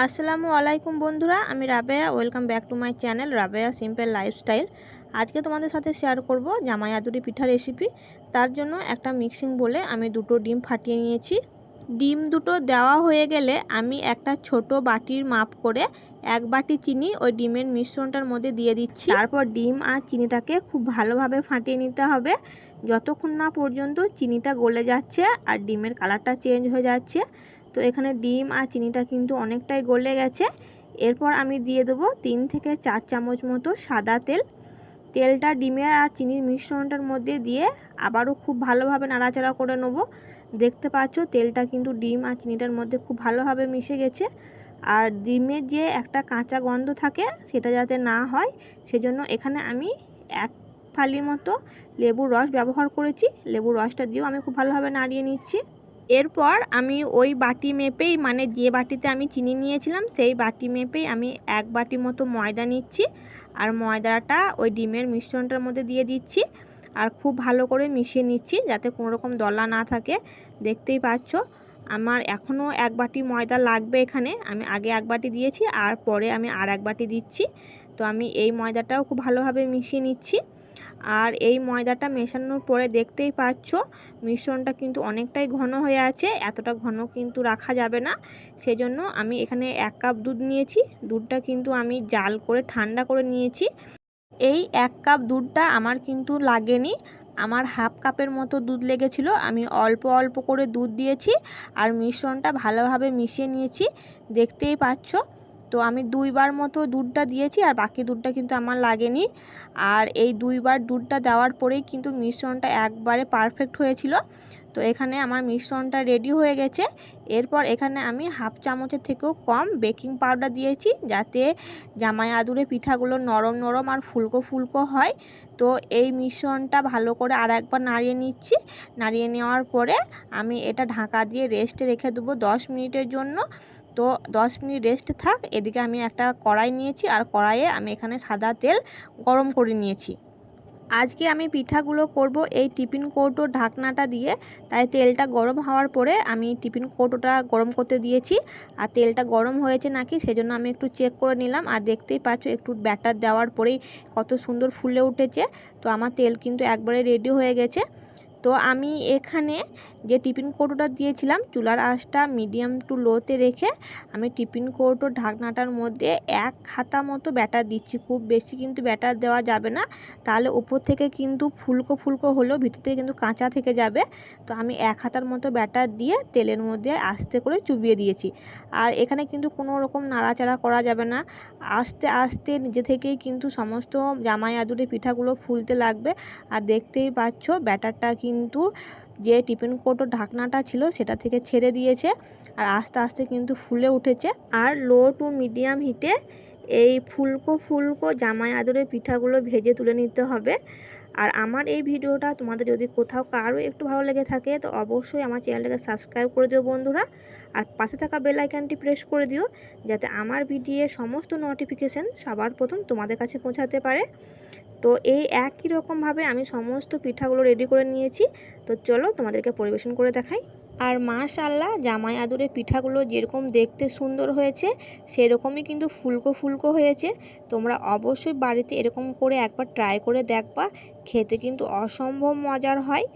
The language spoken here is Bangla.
আসসালামু আলাইকুম বন্ধুরা, আমি Rabeya welcome back to my channel Rabeya simple lifestyle আজকে তোমাদের সাথে শেয়ার করব জামাই আদুরি পিঠা রেসিপি তার জন্য একটা মিক্সিং বলে আমি দুটো ডিম ফাটিয়ে নিয়েছি। ডিম দুটো দেওয়া হয়ে গেলে আমি একটা ছোট বাটির মাপ করে এক বাটি চিনি ওই ডিমের মিশ্রণটার মধ্যে দিয়ে দিচ্ছি। তারপর ডিম আর চিনিটাকে খুব ভালোভাবে ফাটিয়ে নিতে হবে। যতক্ষণ না পর্যন্ত চিনিটা গলে যাচ্ছে আর ডিমের কালারটা চেঞ্জ হয়ে যাচ্ছে তো এখানে ডিম আর চিনিটা কিন্তু অনেকটাই গলে গেছে। এরপর আমি দিয়ে দেবো তিন থেকে চার চামচ মতো সাদা তেল। তেলটা ডিমের আর চিনির মিশ্রণটার মধ্যে দিয়ে আবারও খুব ভালোভাবে নাড়াচাড়া করে নেব। দেখতে পাচ্ছ তেলটা কিন্তু ডিম আর চিনিটার মধ্যে খুব ভালোভাবে মিশে গেছে। আর ডিমের যে একটা কাঁচা গন্ধ থাকে সেটা যাতে না হয়, সেজন্য এখানে আমি এক ফালির মতো লেবুর রস ব্যবহার করেছি। লেবুর রসটা দিয়েও আমি খুব ভালোভাবে নাড়িয়ে নিচ্ছি। এরপর আমি ওই বাটি মেপেই মানে যে বাটিতে আমি চিনি নিয়েছিলাম, সেই বাটি মেপেই আমি এক বাটি মতো ময়দা নিচ্ছি। আর ময়দাটা ওই ডিমের মিশ্রণটার মধ্যে দিয়ে দিচ্ছি আর খুব ভালো করে মিশিয়ে নিচ্ছি যাতে কোনো রকম দলা না থাকে। দেখতেই পাচ্ছ, আমার এখনও এক বাটি ময়দা লাগবে এখানে। আমি আগে এক বাটি দিয়েছি আর পরে আমি আর এক বাটি দিচ্ছি। তো আমি এই ময়দাটাও খুব ভালোভাবে মিশিয়ে নিচ্ছি। আর এই ময়দাটা মেশানোর পরে দেখতেই পাচ্ছ, মিশ্রণটা কিন্তু অনেকটাই ঘন হয়ে আছে, এতটা ঘন কিন্তু রাখা যাবে না। সেজন্য আমি এখানে এক কাপ দুধ নিয়েছি, দুধটা কিন্তু আমি জাল করে, ঠান্ডা করে নিয়েছি। এই এক কাপ দুধটা আমার কিন্তু লাগেনি, আমার হাফ কাপের মতো দুধ লেগেছিল, আমি অল্প অল্প করে দুধ দিয়েছি আর মিশ্রণটা ভালোভাবে মিশিয়ে নিয়েছি, দেখতেই পাচ্ছ। তো আমি দুইবার মতো দুধটা দিয়েছি আর বাকি দুধটা কিন্তু আমার লাগেনি। আর এই দুইবার দুধটা দেওয়ার পরেই কিন্তু মিশ্রণটা একবারে পারফেক্ট হয়েছিল। তো এখানে আমার মিশ্রণটা রেডি হয়ে গেছে। এরপর এখানে আমি হাফ চামচের থেকেও কম বেকিং পাউডার দিয়েছি যাতে জামাই আদুরে পিঠাগুলো নরম নরম আর ফুলকো ফুলকো হয়। তো এই মিশ্রণটা ভালো করে আর একবার নাড়িয়ে নিচ্ছি। নাড়িয়ে নেওয়ার পরে আমি এটা ঢাকা দিয়ে রেস্টে রেখে দেবো দশ মিনিটের জন্য। তো দশ মিনিট রেস্ট থাক, এদিকে আমি একটা কড়াই নিয়েছি আর কড়াইয়ে আমি এখানে সাদা তেল গরম করে নিয়েছি। আজকে আমি পিঠাগুলো করব এই টিফিন কৌটোর ঢাকনাটা দিয়ে, তাই তেলটা গরম হওয়ার পরে আমি টিফিন কৌটোটা গরম করতে দিয়েছি। আর তেলটা গরম হয়েছে নাকি সেজন্য আমি একটু চেক করে নিলাম। আর দেখতেই পাচ্ছ একটু ব্যাটার দেওয়ার পরেই কত সুন্দর ফুলে উঠেছে। তো আমার তেল কিন্তু একবারে রেডি হয়ে গেছে। তো আমি এখানে যে টিফিন কৌটোটা দিয়েছিলাম, চুলার আঁচটা মিডিয়াম টু লোতে রেখে আমি টিফিন কৌটোর ঢাকনাটার মধ্যে এক হাতা মতো ব্যাটার দিচ্ছি। খুব বেশি কিন্তু ব্যাটার দেওয়া যাবে না। তাহলে উপর থেকে কিন্তু ফুলকো ফুলকো হলেও ভিতর থেকে কিন্তু কাঁচা থেকে যাবে। তো আমি এক হাতার মতো ব্যাটার দিয়ে তেলের মধ্যে আস্তে করে চুবিয়ে দিয়েছি। আর এখানে কিন্তু কোনো রকম নাড়াচাড়া করা যাবে না। আস্তে আস্তে নিজে থেকেই কিন্তু সমস্ত জামাই আদুরে পিঠাগুলো ফুলতে লাগবে। আর দেখতেই পাচ্ছ ব্যাটারটা কিন্তু যে টিফিন কৌটোর ঢাকনাটা ছিল সেটা থেকে ছেড়ে দিয়েছে আর আস্তে আস্তে কিন্তু ফুলে উঠেছে আর লো টু মিডিয়াম হিটে এই ফুলকো ফুলকো জামাই আদরের পিঠাগুলো ভেজে তুলে নিতে হবে। আর আমার এই ভিডিওটা তোমাদের যদি কোথাও কারও একটু ভালো লেগে থাকে তো অবশ্যই আমার চ্যানেলটাকে সাবস্ক্রাইব করে দিও বন্ধুরা। আর পাশে থাকা বেল আইকনটি প্রেস করে দিও যাতে আমার ভিডিওর সমস্ত নোটিফিকেশান সবার প্রথম তোমাদের কাছে পৌঁছাতে পারে। তো এই একই রকমভাবে আমি সমস্ত পিঠাগুলো রেডি করে নিয়েছি। তো চলো তোমাদেরকে পরিবেশন করে দেখাই। আর মাশাল্লাহ জামাই আদুরে পিঠাগুলো যেরকম দেখতে সুন্দর হয়েছে, সেরকমই কিন্তু ফুলকো ফুলকো হয়েছে। তোমরা অবশ্যই বাড়িতে এরকম করে একবার ট্রাই করে দেখবা। খেতে কিন্তু অসম্ভব মজার হয়।